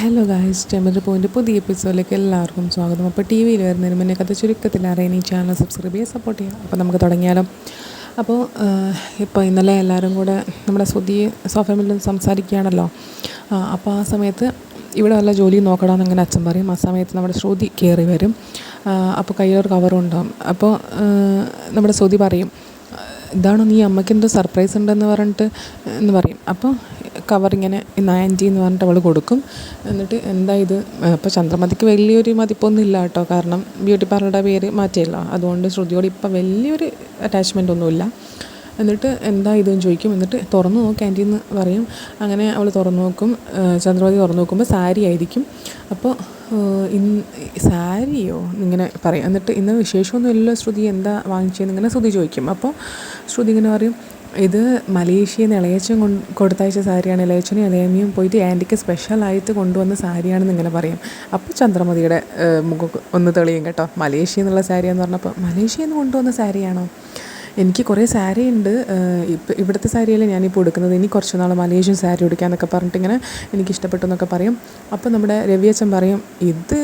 Hello guys ടെമർ point പുതിയ എപ്പിസോഡിലേക്ക് എല്ലാവർക്കും സ്വാഗതം. അപ്പോൾ ടി വിയിൽ വരുന്നതിന് മുന്നേ കഥ ചുരുക്കത്തിൽ അറിയാൻ ഈ ചാനൽ സബ്സ്ക്രൈബ് ചെയ്യുക സപ്പോർട്ട് ചെയ്യുക അപ്പോൾ നമുക്ക് തുടങ്ങിയാലോ. അപ്പോൾ ഇപ്പോൾ ഇന്നലെ എല്ലാവരും കൂടെ നമ്മുടെ ശ്രുതി സോഫമിൽ സംസാരിക്കുകയാണല്ലോ. അപ്പോൾ ആ സമയത്ത് ഇവിടെ വല്ല ജോലി നോക്കണമെന്ന് അങ്ങനെ അച്ഛൻ പറയും. ആ സമയത്ത് നമ്മുടെ ശ്രുതി കയറി വരും. അപ്പോൾ കയ്യിലൊരു കവറും ഉണ്ടാവും. അപ്പോൾ നമ്മുടെ ശ്രുതി പറയും ഇതാണോ നീ അമ്മയ്ക്ക് എന്തോ സർപ്രൈസ് ഉണ്ടെന്ന് പറഞ്ഞിട്ട്? എന്ന് പറയും. അപ്പോൾ കവർ ഇങ്ങനെ ആന്റി എന്ന് പറഞ്ഞിട്ട് അവൾ കൊടുക്കും. എന്നിട്ട് എന്താ ഇത്? അപ്പോൾ ചന്ദ്രമതിക്ക് വലിയൊരു മതിപ്പൊന്നും ഇല്ല കേട്ടോ. കാരണം ബ്യൂട്ടി പാർലറുടെ പേര് മാറ്റിയല്ലോ. അതുകൊണ്ട് ശ്രുതിയോട് ഇപ്പം വലിയൊരു അറ്റാച്ച്മെന്റ് ഒന്നുമില്ല എന്നിട്ട് എന്താ ഇതെന്ന് ചോദിക്കും. എന്നിട്ട് തുറന്നു നോക്ക് ആന്റി എന്ന് പറയും. അങ്ങനെ അവൾ തുറന്നു നോക്കും. ചന്ദ്രമതി തുറന്നു നോക്കുമ്പോൾ സാരി ആയിരിക്കും. അപ്പോൾ ഇന്ന് സാരിയോ? ഇങ്ങനെ പറയും. എന്നിട്ട് ഇന്ന് വിശേഷമൊന്നുമില്ലല്ലോ ശ്രുതി. എന്താ വാങ്ങിച്ചതെന്ന് ഇങ്ങനെ ശ്രുതി ചോദിക്കും. അപ്പോൾ ശ്രുതി ഇങ്ങനെ പറയും. ഇത് മലേഷ്യയിൽ നിന്ന് ഇളയച്ചൻ കൊണ്ട് കൊടുത്തയച്ച സാരിയാണ്. ഇളയച്ചനും ഇളയമ്മയും പോയിട്ട് ആന്റിക്ക് സ്പെഷ്യലായിട്ട് കൊണ്ടുവന്ന സാരിയാണെന്ന് ഇങ്ങനെ പറയും. അപ്പോൾ ചന്ദ്രമതിയുടെ മുഖം ഒന്ന് തെളിയും കേട്ടോ. മലേഷ്യയിൽ നിന്നുള്ള സാരിയാന്ന് പറഞ്ഞപ്പോൾ മലേഷ്യയിൽ നിന്ന് കൊണ്ടുവന്ന സാരിയാണോ? എനിക്ക് കുറേ സാരി ഉണ്ട്. ഇപ്പം ഇവിടുത്തെ സാരിയല്ലേ ഞാനിപ്പോൾ എടുക്കുന്നത് ഇനി കുറച്ച് നാൾ മലേഷ്യൻ സാരി ഉടുക്കാന്നൊക്കെ പറഞ്ഞിട്ട് ഇങ്ങനെ എനിക്ക് ഇഷ്ടപ്പെട്ടു എന്നൊക്കെ പറയും. അപ്പോൾ നമ്മുടെ രവിയച്ചൻ പറയും ഇത്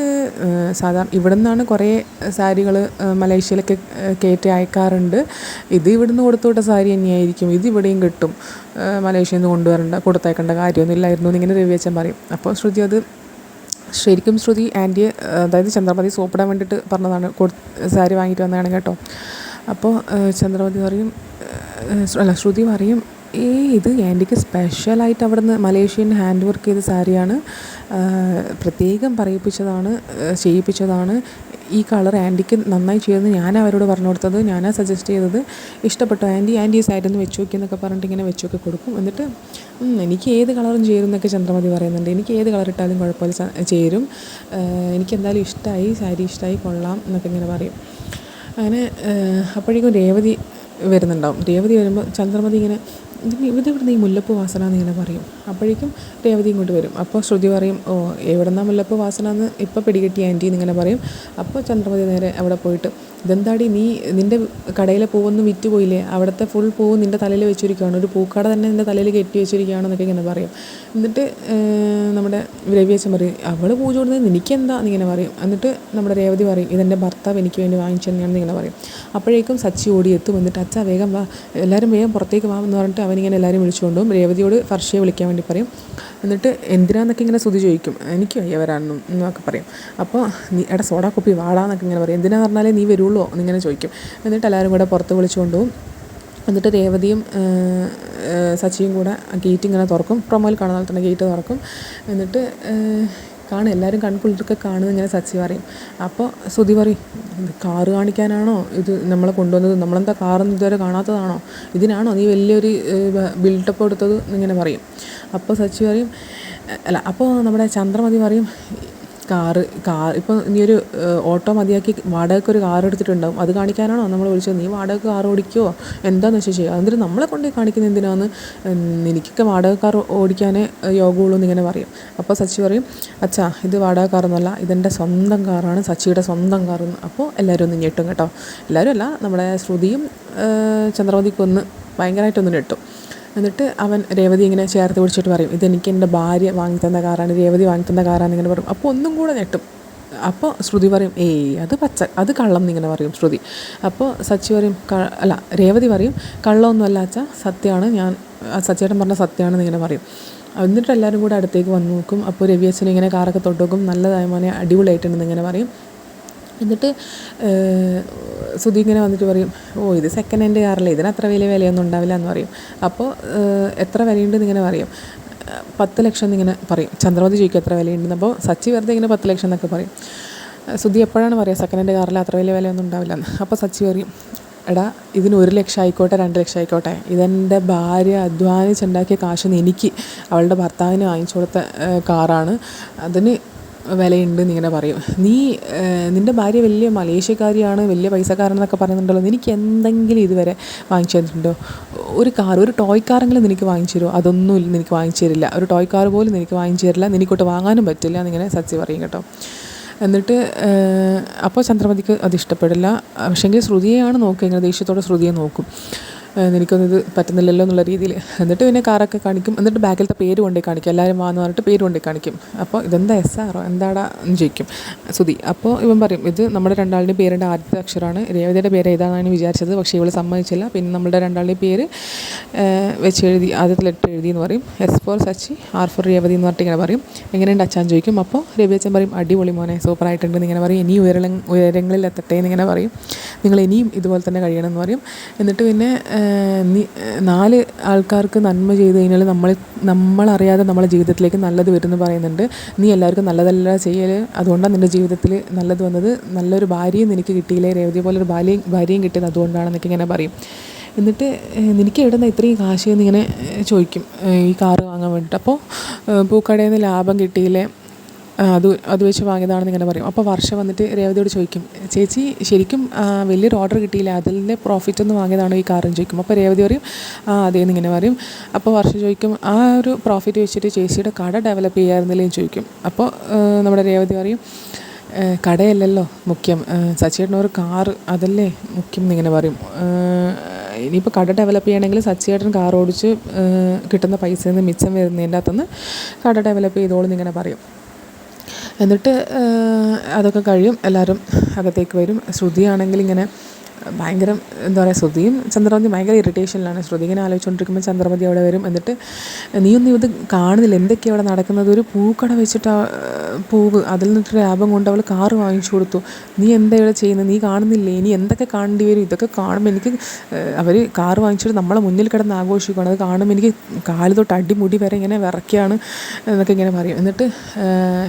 സാധാരണ ഇവിടെ നിന്നാണ് കുറേ സാരികൾ മലേഷ്യയിലൊക്കെ കയറ്റി അയക്കാറുണ്ട്. ഇത് ഇവിടുന്ന് കൊടുത്തുവിട്ട സാരി തന്നെയായിരിക്കും. ഇത് ഇവിടെയും കിട്ടും. മലേഷ്യയിൽ നിന്ന് കൊണ്ടുവരേണ്ട കൊടുത്തയക്കേണ്ട കാര്യമൊന്നുമില്ലായിരുന്നു എന്നിങ്ങനെ രവിയച്ചൻ പറയും. അപ്പോൾ ശ്രുതി അത് ശരിക്കും ശ്രുതി ആന്റിയെ അതായത് ചന്ദ്രമതി സോപ്പിടാൻ വേണ്ടിയിട്ട് പറഞ്ഞതാണ് സാരി വാങ്ങിയിട്ട് വന്നതാണ് കേട്ടോ. അപ്പോൾ ചന്ദ്രമതി പറയും അല്ല ശ്രുതി പറയും ഏ ഇത് ആന്റിക്ക് സ്പെഷ്യലായിട്ട് അവിടെ നിന്ന് മലേഷ്യൻ ഹാൻഡ് വർക്ക് ചെയ്ത സാരിയാണ് പ്രത്യേകം പറയിപ്പിച്ചതാണ് ചെയ്യിപ്പിച്ചതാണ്. ഈ കളർ ആന്റിക്ക് നന്നായി ചെയ്തെന്ന് ഞാൻ അവരോട് പറഞ്ഞു കൊടുത്തത് ഞാനാ സജസ്റ്റ് ചെയ്തത്. ഇഷ്ടപ്പെട്ടു ആന്റി? ആന്റി ഈ സാരി ഒന്ന് വെച്ച് നോക്കി എന്നൊക്കെ പറഞ്ഞിട്ട് ഇങ്ങനെ വെച്ചൊക്കെ കൊടുക്കും. എന്നിട്ട് എനിക്ക് ഏത് കളറും ചേരും എന്നൊക്കെ ചന്ദ്രമതി പറയുന്നുണ്ട്. എനിക്ക് ഏത് കളർ ഇട്ടാലും കുഴപ്പമില്ല ചേരും. എനിക്കെന്തായാലും ഇഷ്ടമായി സാരി ഇഷ്ടമായി കൊള്ളാം എന്നൊക്കെ ഇങ്ങനെ പറയും. അങ്ങനെ അപ്പോഴേക്കും രേവതി വരുന്നുണ്ടാവും. രേവതി വരുമ്പോൾ ചന്ദ്രമതി ഇങ്ങനെ ഇതെവിടെ ഈ മുല്ലപ്പൂ വാസന എന്നിങ്ങനെ പറയും. അപ്പോഴേക്കും രേവതി ഇങ്ങോട്ട് വരും. അപ്പോൾ ശ്രുതി പറയും ഓ എവിടെന്നാ മുല്ലപ്പൂ വാസന എന്ന് ഇപ്പോൾ പിടികിട്ടി ആന്റി എന്നിങ്ങനെ പറയും. അപ്പോൾ ചന്ദ്രമതി നേരെ അവിടെ പോയിട്ട് ഇതെന്താടി നീ നിന്റെ കടയിലെ പൂവൊന്നും വിറ്റ് പോയില്ലേ? അവിടുത്തെ ഫുൾ പൂവ് നിന്റെ തലയിൽ വെച്ചിരിക്കുകയാണ്. ഒരു പൂക്കട തന്നെ നിന്റെ തലയിൽ കെട്ടി വെച്ചിരിക്കുകയാണെന്നൊക്കെ ഇങ്ങനെ പറയും. എന്നിട്ട് നമ്മുടെ രവിയച്ചൻ പറയും അവൾ പൂജ കൊടുത്തത് എനിക്കെന്താ എന്നിങ്ങനെ പറയും. എന്നിട്ട് നമ്മുടെ രേവതി പറയും ഇതെന്റെ ഭർത്താവ് എനിക്ക് വേണ്ടി വാങ്ങിച്ചു തന്നെയാണെന്ന് ഇങ്ങനെ പറയും. അപ്പോഴേക്കും സച്ചി ഓടി എത്തും. എന്നിട്ട് അച്ഛാ വേഗം വാ. എല്ലാവരും വേഗം പുറത്തേക്ക് വാ എന്ന് പറഞ്ഞിട്ട് അവനിങ്ങനെ എല്ലാവരും വിളിച്ചുകൊണ്ടും രേവതിയോട് ഫർഷിയെ വിളിക്കാൻ പറയും. എന്നിട്ട് എന്തിനാന്നൊക്കെ ഇങ്ങനെ സ്തുതി ചോദിക്കും. എനിക്ക് വയ്യ വരാനൊന്നും എന്നൊക്കെ പറയും. അപ്പോൾ നീ എടാ സോഡാ കുപ്പി വാടാന്നൊക്കെ ഇങ്ങനെ പറയും. എന്തിനാന്ന് പറഞ്ഞാലേ നീ വരുള്ളൂ എന്നിങ്ങനെ ചോദിക്കും. എന്നിട്ട് എല്ലാവരും കൂടെ പുറത്ത് വിളിച്ചുകൊണ്ട് പോകും എന്നിട്ട് രേവതിയും സച്ചിയും കൂടെ ഗേറ്റ് ഇങ്ങനെ തുറക്കും. പ്രൊമോയിൽ കാണുന്ന പോലെ തന്നെ ഗേറ്റ് തുറക്കും. എന്നിട്ട് കാണും എല്ലാവരും കൺപുള്ളിട്ടൊക്കെ കാണുന്നത് ഇങ്ങനെ സച്ചി പറയും. അപ്പോൾ ശ്രുതി പറയും ഇത് കാറ് കാണിക്കാനാണോ? ഇത് നമ്മളെ കൊണ്ടുവന്നത്? നമ്മളെന്താ കാറൊന്നും ഇതുവരെ കാണാത്തതാണോ? ഇതിനാണോ നീ വലിയൊരു ബിൽഡപ്പ് എടുത്തത് എന്നിങ്ങനെ പറയും. അപ്പോൾ സച്ചി പറയും അല്ല അപ്പോൾ നമ്മുടെ ചന്ദ്രമതി പറയും കാറ് കാർ ഇപ്പോൾ നീ ഒരു ഓട്ടോ മതിയാക്കി വാടകയ്ക്ക് ഒരു കാർ എടുത്തിട്ടുണ്ടാവും. അത് കാണിക്കാനാണോ? നമ്മൾ വിളിച്ചത്. നീ വാടക കാർ ഓടിക്കുമോ എന്താണെന്ന് വെച്ചാൽ ചെയ്യുക എന്നിട്ട് നമ്മളെ കൊണ്ട് കാണിക്കുന്നത് എന്തിനാന്ന്? എനിക്കൊക്കെ വാടക കാർ ഓടിക്കാനേ യോഗമുള്ളൂ എന്നിങ്ങനെ പറയും. അപ്പോൾ സച്ചി പറയും അച്ഛാ ഇത് വാടക കാറൊന്നുമല്ല. ഇതെന്റെ സ്വന്തം കാറാണ്. സച്ചിയുടെ സ്വന്തം കാറെന്ന്. അപ്പോൾ എല്ലാവരും ഒന്ന് ഞെട്ടും കേട്ടോ. എല്ലാവരും അല്ല നമ്മുടെ ശ്രുതിയും ചന്ദ്രമതിക്കൊന്ന് ഭയങ്കരമായിട്ടൊന്ന് ഞെട്ടും. എന്നിട്ട് അവൻ രേവതി ഇങ്ങനെ ചേർത്ത് പിടിച്ചിട്ട് പറയും ഇതെനിക്ക് എന്റെ ഭാര്യ വാങ്ങിത്തന്ന കാറാണ് രേവതി വാങ്ങിത്തന്ന കാറാണ് ഇങ്ങനെ പറയും. അപ്പോൾ ഒന്നും കൂടെ ഞെട്ടും. അപ്പോൾ ശ്രുതി പറയും ഏയ് അത് പച്ച അത് കള്ളം എന്നിങ്ങനെ പറയും ശ്രുതി. അപ്പോൾ സച്ചി പറയും "ക- അല്ല രേവതി പറയും കള്ളമൊന്നുമല്ല അച്ഛ സത്യമാണ് ഞാൻ സച്ചേട്ടൻ പറഞ്ഞ സത്യമാണെന്ന് ഇങ്ങനെ പറയും. എന്നിട്ട് എല്ലാവരും കൂടെ അടുത്തേക്ക് വന്നു നോക്കും. അപ്പോൾ രവി അച്ഛൻ ഇങ്ങനെ കാറൊക്കെ തൊട്ട് നോക്കും. നല്ലതായ മോനെ അടിപൊളിയായിട്ടുണ്ടെന്ന് ഇങ്ങനെ പറയും. എന്നിട്ട് സുധി ഇങ്ങനെ വന്നിട്ട് പറയും ഓ ഇത് സെക്കൻഡ് ഹാൻഡ് കാറല്ലേ ഇതിന് അത്ര വലിയ വിലയൊന്നും ഉണ്ടാവില്ല എന്ന് പറയും. അപ്പോൾ എത്ര വിലയുണ്ടെന്ന് ഇങ്ങനെ പറയും. പത്ത് ലക്ഷം എന്നിങ്ങനെ പറയും. ചന്ദ്രമതി ചോദിക്കും എത്ര വിലയുണ്ടെന്ന് അപ്പോൾ സച്ചി വെറുതെ ഇങ്ങനെ പത്ത് ലക്ഷം എന്നൊക്കെ പറയും. സുധി എപ്പോഴാണ് പറയുക സെക്കൻഡ് ഹാൻഡ് കാറിൽ അത്ര വലിയ വിലയൊന്നും ഉണ്ടാവില്ല എന്ന്. അപ്പോൾ സച്ചി പറയും എടാ ഇതിന് ഒരു ലക്ഷം ആയിക്കോട്ടെ രണ്ട് ലക്ഷം ആയിക്കോട്ടെ. ഇതെന്റെ ഭാര്യ അധ്വാനിച്ചുണ്ടാക്കിയ കാശിന് എനിക്ക് അവളുടെ ഭർത്താവിന് വാങ്ങിച്ചു കൊടുത്ത കാറാണ് അതിന് വിലയുണ്ട് എന്നിങ്ങനെ പറയും. നീ നിന്റെ ഭാര്യ വലിയ മലേഷ്യക്കാരിയാണ് വലിയ പൈസക്കാരനെന്നൊക്കെ പറയുന്നുണ്ടല്ലോ. നിനക്ക് എന്തെങ്കിലും ഇതുവരെ വാങ്ങിച്ചു തന്നിട്ടുണ്ടോ? ഒരു കാർ ഒരു ടോയ് കാറെങ്കിലും നിനക്ക് വാങ്ങിച്ചു തരുമോ? അതൊന്നും നിനക്ക് വാങ്ങിച്ചു തരില്ല. ഒരു ടോയ് കാർ പോലും നിനക്ക് വാങ്ങിച്ചു തരില്ല. നിനക്കൊട്ട് വാങ്ങാനും പറ്റില്ല എന്നിങ്ങനെ സത്യം പറയും കേട്ടോ. എന്നിട്ട് അപ്പോൾ ചന്ദ്രമതിക്ക് അത് ഇഷ്ടപ്പെടില്ല. പക്ഷേങ്കിൽ ശ്രുതിയെയാണ് നോക്കുക. ഇങ്ങനെ ദേഷ്യത്തോടെ ശ്രുതിയെ നോക്കും. എനിക്കൊന്നും ഇത് പറ്റുന്നില്ലല്ലോ എന്നുള്ള രീതിയിൽ. എന്നിട്ട് പിന്നെ കാറൊക്കെ കാണിക്കും. എന്നിട്ട് ബാക്കിലത്തെ പേര് കൊണ്ടേ കാണിക്കും. എല്ലാവരും വാന്ന് പറഞ്ഞിട്ട് പേര് കൊണ്ടേ കാണിക്കും. അപ്പോൾ ഇതെന്താ എസ് ആറോ എന്താടാ എന്ന് ചോദിക്കും. സുതി അപ്പോൾ ഇവൻ പറയും ഇത് നമ്മുടെ രണ്ടാളുടെയും പേരിന്റെ ആദ്യത്തെ അക്ഷരമാണ്. രേവതിയുടെ പേര് ഏതാണെന്ന് വിചാരിച്ചത്. പക്ഷേ ഇവൾ സമ്മതിച്ചില്ല. പിന്നെ നമ്മുടെ രണ്ടാളുടെയും പേര് വെച്ച് എഴുതി ആദ്യത്തെ ലെറ്റർ എഴുതി എന്ന് പറയും. S for Sachi R for Revathi എന്ന് പറഞ്ഞിട്ട് ഇങ്ങനെ പറയും. എങ്ങനെയുണ്ട് അച്ഛൻ ചോദിക്കും. അപ്പോൾ രവി അച്ഛൻ പറയും അടിപൊളി മോനെ സൂപ്പറായിട്ടുണ്ട് ഇങ്ങനെ പറയും. ഇനി ഉയര ഉയരങ്ങളിൽ എത്തട്ടെ എന്നിങ്ങനെ പറയും. നിങ്ങൾ ഇനിയും ഇതുപോലെ തന്നെ കഴിയണം എന്ന് പറയും. എന്നിട്ട് പിന്നെ നാല് ആൾക്കാർക്ക് നന്മ ചെയ്ത് കഴിഞ്ഞാൽ നമ്മൾ നമ്മളറിയാതെ നമ്മളെ ജീവിതത്തിലേക്ക് നല്ലത് വരുമെന്ന് പറയുന്നുണ്ട്. നീ എല്ലാവർക്കും നല്ലതല്ല ചെയ്യൽ. അതുകൊണ്ടാണ് നിന്റെ ജീവിതത്തിൽ നല്ലത് വന്നത്. നല്ലൊരു ഭാര്യയും നിനക്ക് കിട്ടിയില്ലേ? രേവതി പോലെ ഒരു ഭാര്യയും ഭാര്യയും കിട്ടിയത് അതുകൊണ്ടാണെന്നൊക്കെ ഇങ്ങനെ പറയും. എന്നിട്ട് നിനക്ക് എവിടെ നിന്ന് ഇത്രയും കാശ് എന്നിങ്ങനെ ചോദിക്കും. ഈ കാറ് വാങ്ങാൻ വേണ്ടിയിട്ട് അപ്പോൾ പൂക്കടയിൽ നിന്ന് ലാഭം കിട്ടിയില്ലേ? അത് അത് വെച്ച് വാങ്ങിയതാണെന്ന് ഇങ്ങനെ പറയും. അപ്പോൾ വർഷ വന്നിട്ട് രേവതിയോട് ചോദിക്കും ചേച്ചി ശരിക്കും വലിയൊരു ഓർഡർ കിട്ടിയില്ല? അതിന്റെ പ്രോഫിറ്റ് ഒന്ന് വാങ്ങിയതാണോ ഈ കാറെന്ന് ചോദിക്കും. അപ്പോൾ രേവതി പറയും ആ അതേന്ന് ഇങ്ങനെ പറയും. അപ്പോൾ വർഷ ചോദിക്കും ആ ഒരു പ്രോഫിറ്റ് വെച്ചിട്ട് ചേച്ചിയുടെ കട ഡെവലപ്പ് ചെയ്യാമായിരുന്നില്ലേ എന്ന് ചോദിക്കും. അപ്പോൾ നമ്മുടെ രേവതി പറയും കടയല്ലല്ലോ മുഖ്യം. സച്ചിയേട്ടൻ ഒരു കാർ അതല്ലേ മുഖ്യം എന്നിങ്ങനെ പറയും. ഇനിയിപ്പോൾ കട ഡെവലപ്പ് ചെയ്യണമെങ്കിൽ സച്ചിയേട്ടൻ കാർ ഓടിച്ച് കിട്ടുന്ന പൈസയിൽ നിന്ന് മിച്ചം വരുന്നതിന്റെ അകത്തുനിന്ന് കട ഡെവലപ്പ് ചെയ്തോളൂ എന്നിങ്ങനെ പറയും. എന്നിട്ട് അതൊക്കെ കഴിയും. എല്ലാവരും അകത്തേക്ക് വരും. ശ്രുതിയാണെങ്കിൽ ഇങ്ങനെ ഭയങ്കര എന്താ പറയുക ശ്രുതിയും ചന്ദ്രമതി ഭയങ്കര ഇറിറ്റേഷനിലാണ്. ശ്രുതി ഇങ്ങനെ ആലോചിച്ചുകൊണ്ടിരിക്കുമ്പോൾ ചന്ദ്രമതി അവിടെ വരും. എന്നിട്ട് നീയൊന്നും ഇത് കാണുന്നില്ല. എന്തൊക്കെയാണ് അവിടെ നടക്കുന്നത്? ഒരു പൂക്കട വെച്ചിട്ട് പൂവ് അതിൽ നിന്നിട്ട് ലാഭം കൊണ്ട് അവൾ കാറ് വാങ്ങിച്ചു കൊടുത്തു. നീ എന്താ ഇവിടെ ചെയ്യുന്നത്? നീ കാണുന്നില്ലേ? ഇനി എന്തൊക്കെ കാണേണ്ടി വരും? ഇതൊക്കെ കാണുമ്പോൾ എനിക്ക് അവർ കാറ് വാങ്ങിച്ചിട്ട് നമ്മളെ മുന്നിൽ കിടന്ന് ആഘോഷിക്കുകയാണ് അത് കാണുമ്പോൾ എനിക്ക് കാൽ തൊട്ട് അടിമുടി വരെ ഇങ്ങനെ വിറയ്ക്കുകയാണ് എന്നൊക്കെ ഇങ്ങനെ പറയും. എന്നിട്ട്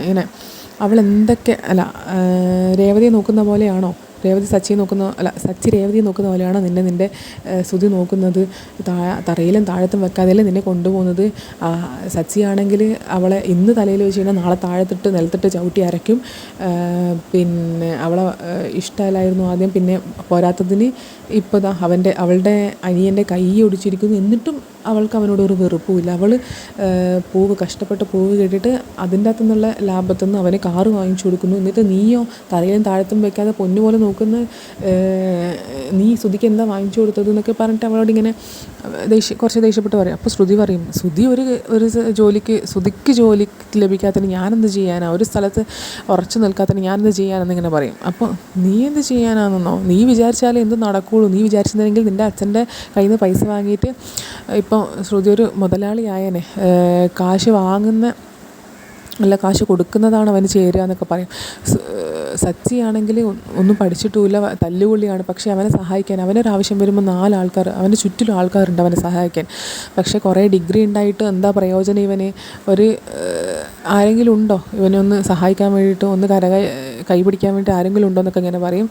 ഇങ്ങനെ അവൾ എന്തൊക്കെ അല്ല രേവതിയെ നോക്കുന്ന പോലെയാണോ? രേവതി സച്ചി നോക്കുന്ന അല്ല സച്ചി രേവതി നോക്കുന്ന പോലെയാണ് നിന്നെ നിന്റെ ശ്രുതി നോക്കുന്നത്. തറയിലും താഴത്തും വെക്കാതെയല്ലേ നിന്നെ കൊണ്ടുപോകുന്നത്. സച്ചിയാണെങ്കിൽ അവളെ ഇന്ന് തലയിൽ വെച്ച് കഴിഞ്ഞാൽ നാളെ താഴത്തിട്ട് നിലത്തിട്ട് ചവിട്ടി അരയ്ക്കും. പിന്നെ അവളെ ഇഷ്ടമല്ലായിരുന്നു ആദ്യം. പിന്നെ പോരാത്തതിന് ഇപ്പോൾ ദാ അവന്റെ അവളുടെ അനിയന്റെ കൈ ഒടിച്ചിരിക്കുന്നു. എന്നിട്ടും അവൾക്ക് അവനോട് ഒരു വെറുപ്പുമില്ല. അവൾ പൂവ് കഷ്ടപ്പെട്ട് പൂവ് കേട്ടിട്ട് അതിന്റെ അകത്തുനിന്നുള്ള ലാഭത്തുനിന്ന് അവന് കാറ് വാങ്ങിച്ചു കൊടുക്കുന്നു. എന്നിട്ട് നീയോ തറയിലും താഴത്തും വെക്കാതെ പൊന്നുപോലെ നോക്കുന്ന നീ ശ്രുതിക്ക് എന്താ വാങ്ങിച്ചു കൊടുത്തത് എന്നൊക്കെ പറഞ്ഞിട്ട് അവളോട് ഇങ്ങനെ ദേഷ്യ കുറച്ച് ദേഷ്യപ്പെട്ട് പറയും. അപ്പോൾ ശ്രുതി പറയും ശ്രുതി ഒരു ഒരു ജോലിക്ക് ശ്രുതിക്ക് ജോലി ലഭിക്കാത്തതിന് ഞാനെന്ത് ചെയ്യാനാണ് ഒരു സ്ഥലത്ത് ഉറച്ചു നിൽക്കാത്തതിന് ഞാനെന്ത് ചെയ്യാനെന്നിങ്ങനെ പറയും. അപ്പോൾ നീ എന്ത് ചെയ്യാനാണെന്നോ? നീ വിചാരിച്ചാലേ എന്ത് നടക്കുകയുള്ളൂ നീ വിചാരിച്ചിരുന്നെങ്കിൽ നിന്റെ അച്ഛന്റെ കയ്യിൽ നിന്ന് പൈസ വാങ്ങിയിട്ട് ഇപ്പോൾ ശ്രുതി ഒരു മുതലാളിയായനെ കാശ് വാങ്ങുന്ന അല്ല കാശ് കൊടുക്കുന്നതാണ് അവന് ചേരുക എന്നൊക്കെ പറയും. സച്ചിയാണെങ്കിൽ ഒന്നും പഠിച്ചിട്ടുമില്ല തല്ലുകൊള്ളിയാണ് പക്ഷേ അവനെ സഹായിക്കാൻ അവനൊരാവശ്യം വരുമ്പോൾ നാലാൾക്കാർ അവന്റെ ചുറ്റിലും ആൾക്കാരുണ്ട് അവനെ സഹായിക്കാൻ. പക്ഷേ കുറേ ഡിഗ്രി ഉണ്ടായിട്ട് എന്താ പ്രയോജനം ഇവന്? ഒരു ആരെങ്കിലും ഉണ്ടോ? ഇവനെ ഒന്ന് സഹായിക്കാൻ വേണ്ടിയിട്ട് ഒന്ന് കര കൈപിടിക്കാൻ വേണ്ടി ആരെങ്കിലും ഉണ്ടോ എന്നൊക്കെ ഇങ്ങനെ പറയും.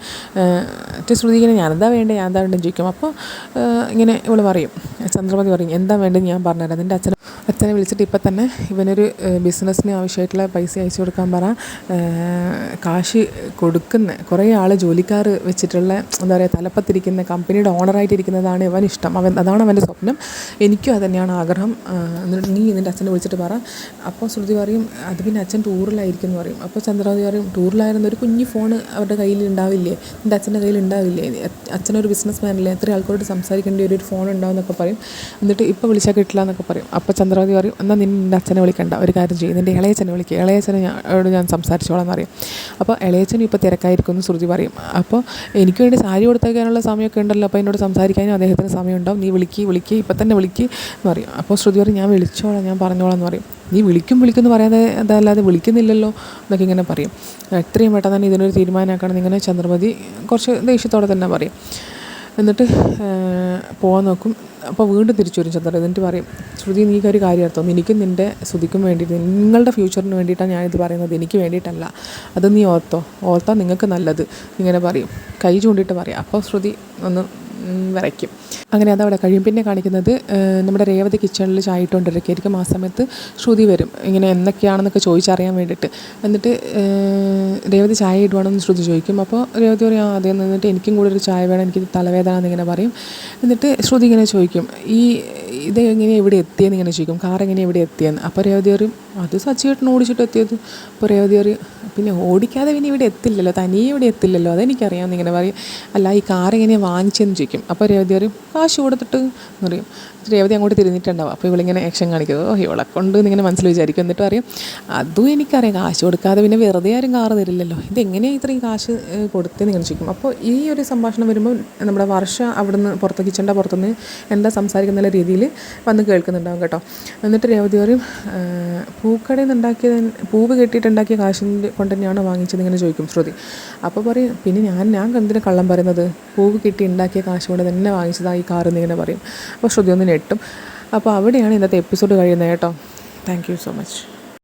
മറ്റേ ശ്രുതി ഇങ്ങനെ ഞാൻ എന്താ വേണ്ടത് ഞാൻ എന്താ വേണ്ടതെന്ന് ചോദിക്കും. അപ്പോൾ ഇങ്ങനെ ഇവൾ പറയും. ചന്ദ്രമതി പറയും എന്താ വേണ്ടത് ഞാൻ പറഞ്ഞുതരാം. നിന്റെ അച്ഛനെ അച്ഛനെ വിളിച്ചിട്ട് ഇപ്പം തന്നെ ഇവനൊരു ബിസിനസ്സിന് ആവശ്യമായിട്ടുള്ള പൈസ അയച്ചു കൊടുക്കാൻ പറ. കാശ് കൊടുക്കുന്ന കുറേ ആൾ ജോലിക്കാർ വെച്ചിട്ടുള്ള എന്താ പറയുക തലപ്പത്തിരിക്കുന്ന കമ്പനിയുടെ ഓണറായിട്ടിരിക്കുന്നതാണ് ഇവൻ ഇഷ്ടം. അവൻ അതാണ് അവന്റെ സ്വപ്നം. എനിക്കും അത് തന്നെയാണ് ആഗ്രഹം. എന്നിട്ട് നീ നിന്റെ അച്ഛനെ വിളിച്ചിട്ട് പറ. അപ്പോൾ ശ്രുതി പറയും അത് പിന്നെ അച്ഛൻ ടൂറിലായിരിക്കും എന്ന് പറയും. അപ്പോൾ ചന്ദ്രാവതി പറയും ടൂറിലായിരുന്ന ഒരു കുഞ്ഞു ഫോൺ അവരുടെ കയ്യിൽ ഉണ്ടാവില്ലേ? എന്റെ അച്ഛന്റെ കയ്യിൽ ഉണ്ടാവില്ലേ? അച്ഛനൊരു ബിസിനസ് മാനല്ലേ എത്ര ആൾക്കാരോട് സംസാരിക്കേണ്ടി ഒരു ഫോൺ ഉണ്ടാവും എന്നൊക്കെ പറയും. എന്നിട്ട് ഇപ്പോൾ വിളിച്ചാൽ കിട്ടില്ല എന്നൊക്കെ പറയും. അപ്പോൾ ചന്ദ്രാവതി പറയും എന്നാൽ നിന്റെ അച്ഛനെ വിളിക്കണ്ട ഒരു കാര്യം ചെയ്യും. നിന്റെ ഇളയച്ചനെ വിളിക്കുക ഇളയച്ഛനെ ഞാൻ ഞാൻ സംസാരിച്ചോളാം എന്നറിയും. അപ്പോൾ ഇളയച്ചനും ഇപ്പോൾ തിരക്കായിരിക്കും എന്ന് ശ്രുതി പറയും. അപ്പോൾ എനിക്ക് വേണ്ടി സാരി കൊടുത്തേക്കാനുള്ള സമയമൊക്കെ ഉണ്ടല്ലോ അപ്പോൾ എന്നോട് സംസാരിക്കാനും അദ്ദേഹത്തിന് സമയമുണ്ടാവും. നീ വിളിക്ക് വിളിക്ക് ഇപ്പം തന്നെ വിളിക്ക് എന്ന് പറയും. അപ്പോൾ ശ്രുതി പറയും ഞാൻ വിളിച്ചോളാം ഞാൻ പറഞ്ഞോളാം എന്ന് പറയും. നീ വിളിക്കും വിളിക്കുമെന്ന് പറയാതെ അതല്ലാതെ വിളിക്കുന്നില്ലല്ലോ എന്നൊക്കെ ഇങ്ങനെ പറയും. എത്രയും പെട്ടെന്ന് തന്നെ ഇതിനൊരു തീരുമാനമാക്കണം ഇങ്ങനെ ചന്ദ്രമതി കുറച്ച് ദേഷ്യത്തോടെ തന്നെ പറയും. എന്നിട്ട് പോകാൻ നോക്കും. അപ്പോൾ വീണ്ടും തിരിച്ചു വരും ചന്ദ്ര. എന്നിട്ട് പറയും ശ്രുതി നീ ഒരു കാര്യം അർത്ഥം എനിക്കും നിന്റെ ശ്രുതിക്കും വേണ്ടിയിട്ട് നിങ്ങളുടെ ഫ്യൂച്ചറിന് വേണ്ടിയിട്ടാണ് ഞാനിത് പറയുന്നത്. എനിക്ക് വേണ്ടിയിട്ടല്ല. അത് നീ ഓർത്തോ? ഓർത്താൽ നിങ്ങൾക്ക് നല്ലത്. ഇങ്ങനെ പറയും. കൈ ചൂണ്ടിയിട്ട് പറയാം. അപ്പോൾ ശ്രുതി ഒന്ന് വിറയ്ക്കും അങ്ങനെ അതവിടെ കഴിയും. പിന്നെ കാണിക്കുന്നത് നമ്മുടെ രേവതി കിച്ചണിൽ ചായ ഇട്ടുകൊണ്ടിരിക്കുകയായിരിക്കും ആ സമയത്ത് ശ്രുതി വരും. ഇങ്ങനെ എന്തൊക്കെയാണെന്നൊക്കെ ചോദിച്ചറിയാൻ വേണ്ടിയിട്ട്. എന്നിട്ട് രേവതി ചായ ഇടുവാണെന്ന് ശ്രുതി ചോദിക്കും. അപ്പോൾ രേവതി പറയും അതേ നിന്നിട്ട് എനിക്കും കൂടെ ഒരു ചായ വേണം. എനിക്ക് തലവേദന എന്നിങ്ങനെ പറയും. എന്നിട്ട് ശ്രുതി ഇങ്ങനെ ചോദിക്കും ഈ ഇത് എങ്ങനെ ഇവിടെ എത്തിയെന്ന് ഇങ്ങനെ ചോദിക്കും. കാർ എങ്ങനെ ഇവിടെ എത്തിയെന്ന്? അപ്പോൾ രേവതി പറയും അത് സച്ചിയേട്ടൻ ഓടിച്ചിട്ട് എത്തിയത്. അപ്പോൾ രേവതി പറയും പിന്നെ ഓടിക്കാതെ പിന്നെ ഇവിടെ എത്തില്ലല്ലോ തനിയെ ഇവിടെ എത്തില്ലല്ലോ അതെനിക്കറിയാമെന്ന് ഇങ്ങനെ പറയും. അല്ല ഈ കാർ എങ്ങനെയാണ് വാങ്ങിച്ചതെന്ന് ചോദിക്കും. അപ്പോൾ രേവതി പറയും കാശ് കൊടുത്തിട്ട് എന്ന് പറയും. രേവതി അങ്ങോട്ട് തിരിഞ്ഞിട്ടുണ്ടാവും. അപ്പോൾ ഇവളിങ്ങനെ ആക്ഷൻ കാണിക്കുന്നത് ഓ ഇവളെ കൊണ്ട് ഇങ്ങനെ മനസ്സിൽ വിചാരിക്കും. എന്നിട്ട് പറയും അതും എനിക്കറിയാം. കാശ് കൊടുക്കാതെ പിന്നെ വെറുതെ ആരും കാറ് തരില്ലല്ലോ. ഇതെങ്ങനെയാണ് ഇത്രയും കാശ് കൊടുത്തതെന്ന് ഇങ്ങനെ ചോദിക്കും. അപ്പോൾ ഈ ഒരു സംഭാഷണം വരുമ്പോൾ നമ്മുടെ വർഷ അവിടുന്ന് പുറത്ത് കിച്ചന്റെ പുറത്തുനിന്ന് എന്താ സംസാരിക്കുന്ന രീതിയിൽ വന്ന് കേൾക്കുന്നുണ്ടാവും കേട്ടോ. എന്നിട്ട് രേവതി പറയും "ഏഹ്, പൂക്കടയിൽ നിന്ന് ഉണ്ടാക്കിയ പൂവ് കെട്ടിയിട്ടുണ്ടാക്കിയ കാശിന്റെ കൊണ്ട് തന്നെയാണോ വാങ്ങിച്ചത് ഇങ്ങനെ ചോദിക്കും ശ്രുതി. അപ്പോൾ പറയും പിന്നെ ഞാൻ ഞാൻ എന്തിനാ കള്ളം പറയുന്നത്? പൂവ് കെട്ടി ഉണ്ടാക്കിയ കാശ് കൊണ്ട് തന്നെ വാങ്ങിച്ചതാണ് ഈ കാർ എന്നിങ്ങനെ പറയും. അപ്പോൾ ശ്രുതി ഒന്ന് ഞെട്ടും അപ്പോൾ അവിടെയാണ് ഇന്നത്തെ എപ്പിസോഡ് കഴിയുന്നത് കേട്ടോ. Thank you so much